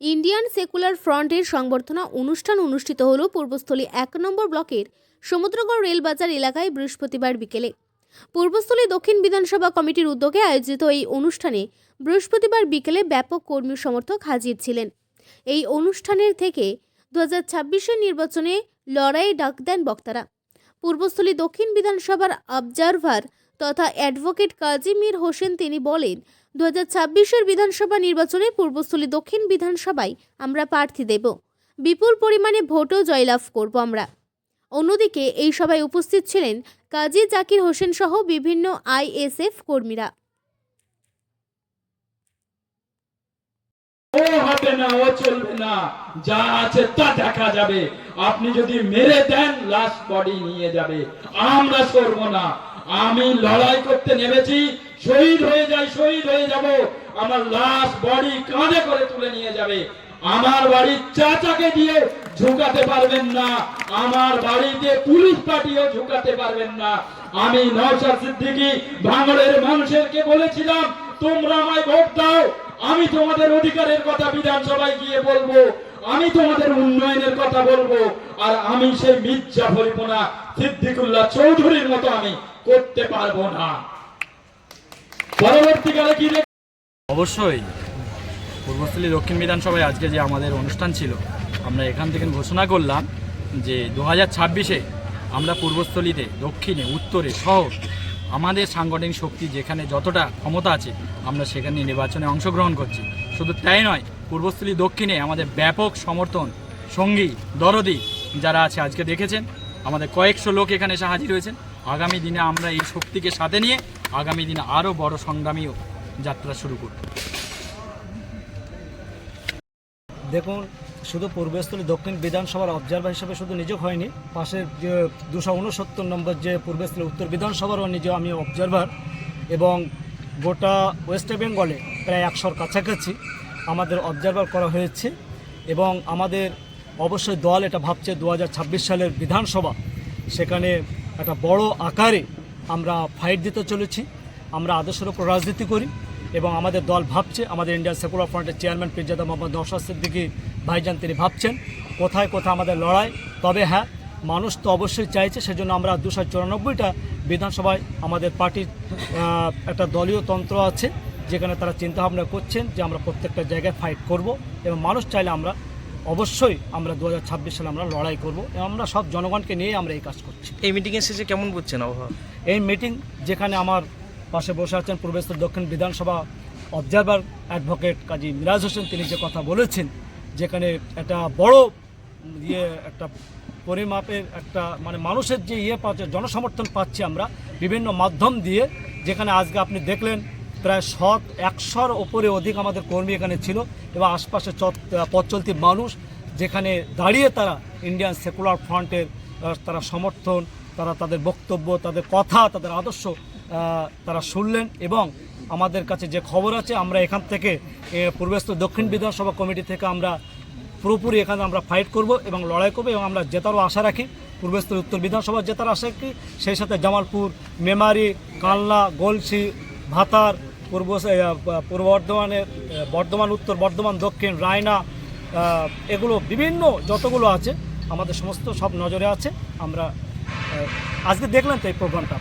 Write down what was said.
Indian secular ফ্রন্টের সংবর্ধনা অনুষ্ঠান অনুষ্ঠিত হল পূর্বস্থলী এক নম্বর ব্লকের সমুদ্রগড় রেলবাজার এলাকায় বৃহস্পতিবার বিকেলে। পূর্বস্থলী দক্ষিণ বিধানসভা কমিটির উদ্যোগে আয়োজিত এই অনুষ্ঠানে বৃহস্পতিবার বিকেলে ব্যাপক কর্মী সমর্থক হাজির ছিলেন। এই অনুষ্ঠানের থেকে দু হাজার নির্বাচনে লড়াই ডাক দেন বক্তারা। পূর্বস্থলী দক্ষিণ বিধানসভার অবজারভার তথা অ্যাডভোকেট কাজী মীর হোসেন তিনি বলেন দু হাজার ছাব্বিশের বিধানসভা নির্বাচনে পূর্বস্থলী দক্ষিণ বিধানসভায় আমরা প্রার্থী দেব। বিপুল পরিমাণে ভোটও জয়লাভ করব আমরা। অন্যদিকে এই সভায় উপস্থিত ছিলেন কাজী জাকির হোসেন সহ বিভিন্ন আইএসএফ কর্মীরা। না, ও চলবে না। যা আছে তা দেখা যাবে। আপনি যদি মেরে দেন লাশ বডি নিয়ে যাবে। আমরা সরব না। আমি লড়াই করতে নেমেছি, শহীদ হয়ে যাই, শহীদ হয়ে যাব। আমার লাশ বডি কাঁধে করে তুলে নিয়ে যাবে। আমার বাড়ির চাচাকে দিয়ে ঝুঁকাতে পারবেন না। আমার বাড়িতে পুলিশ পার্টিও ঝুঁকাতে পারবেন না। আমি নওশাদ সিদ্দিকী ভাঙড়ের মানুষেরকে বলেছিলাম, তোমরা আমায় ভোট দাও। আমি তোমাদের অধিকারের কথা বিধানসভায় গিয়ে বলব। আমি তোমাদের উন্নয়নের কথা বলব। আর আমি সেই মির্জা ফরিপনা সিদ্দিকুল্লাহ চৌধুরীর মতো আমি করতে পারব না। পরবর্তীকালে কি অবশ্যই। পূর্বস্থলী দক্ষিণ বিধানসভায় আজকে যে আমাদের অনুষ্ঠান ছিল, আমরা এখান থেকে ঘোষণা করলাম যে দু হাজার ছাব্বিশে আমরা পূর্বস্থলীতে, দক্ষিণে, উত্তরে সহ আমাদের সাংগঠনিক শক্তি যেখানে যতটা ক্ষমতা আছে, আমরা সেখানে নির্বাচনে অংশগ্রহণ করছি। শুধু তাই নয়, পূর্বস্থলী দক্ষিণে আমাদের ব্যাপক সমর্থন, সঙ্গী, দরদি যারা আছে আজকে দেখেছেন আমাদের কয়েকশো লোক এখানে এসে হাজির হয়েছেন। আগামী দিনে আমরা এই শক্তিকে সাথে নিয়ে আগামী দিনে আরও বড় সংগ্রামী যাত্রা শুরু করব। দেখুন, শুধু পূর্বস্থলী দক্ষিণ বিধানসভার অবজারভার হিসেবে শুধু নিযোগ হয়নি, পাশের যে দুশো উনসত্তর নম্বর যে পূর্বস্থলী উত্তর বিধানসভারও নিজে আমি অবজারভার এবং গোটা ওয়েস্ট বেঙ্গলে প্রায় একশোর কাছাকাছি আমাদের অবজারভার করা হয়েছে এবং আমাদের অবশ্যই দল এটা ভাবছে দু হাজার ছাব্বিশ সালের বিধানসভা। সেখানে একটা বড় আকারে আমরা ফাইট দিতে চলেছি। আমরা আদর্শের উপর রাজনীতি করি এবং আমাদের দল ভাবছে, আমাদের ইন্ডিয়ান সেকুলার ফ্রন্টের চেয়ারম্যান পিরজাদা মোহাম্মদ নওশাদ সিদ্দিকী ভাইজান তিনি ভাবছেন, কোথায় কোথায় আমাদের লড়াই? তবে হ্যাঁ মানুষ তো অবশ্যই চাইছে, সেজন্য আমরা দুশো চুরানব্বইটা বিধানসভায় আমাদের পার্টির একটা দলীয় তন্ত্র আছে, যেখানে তারা চিন্তাভাবনা করছেন যে আমরা প্রত্যেকটা জায়গায় ফাইট করব এবং মানুষ চাইলে আমরা অবশ্যই আমরা দু হাজার ছাব্বিশ সালে আমরা লড়াই করব এবং আমরা সব জনগণকে নিয়ে আমরা এই কাজ করছি। এই মিটিংয়ে শেষে কেমন বুঝছেন আবহাওয়া? এই মিটিং যেখানে আমার পাশে বসে আছেন পূর্বেশ্বর দক্ষিণ বিধানসভা অবজারভার অ্যাডভোকেট কাজী মিরাজ হোসেন তিনি যে কথা বলেছেন যেখানে একটা বড় ইয়ে একটা পরিমাপের একটা মানে মানুষের যে ইয়ে পাচ্ছে জনসমর্থন পাচ্ছি আমরা বিভিন্ন মাধ্যম দিয়ে যেখানে আজকে আপনি দেখলেন প্রায় শত, একশোর ওপরে অধিক আমাদের কর্মী এখানে ছিল এবং আশপাশে পথ মানুষ যেখানে দাঁড়িয়ে তারা ইন্ডিয়ান সেকুলার ফ্রন্টের তারা সমর্থন, তারা তাদের বক্তব্য, তাদের কথা, তাদের আদর্শ তারা শুনলেন এবং আমাদের কাছে যে খবর আছে, আমরা এখান থেকে পূর্বস্থ দক্ষিণ বিধানসভা কমিটি থেকে আমরা পুরোপুরি এখানে আমরা ফাইট করব এবং লড়াই করব এবং আমরা জেতারও আশা রাখি। পূর্বস্থ উত্তর বিধানসভা জেতার আশা রাখি। সেই সাথে জামালপুর, মেমারি, কালনা, গলসি ভাতার পূর্ব পূর্ব বর্ধমানের বর্ধমান, উত্তর বর্ধমান, দক্ষিণ, রায়না এগুলো বিভিন্ন যতগুলো আছে, আমাদের সমস্ত সব নজরে আছে। আমরা আজকে দেখলাম তো এই প্রোগ্রামটা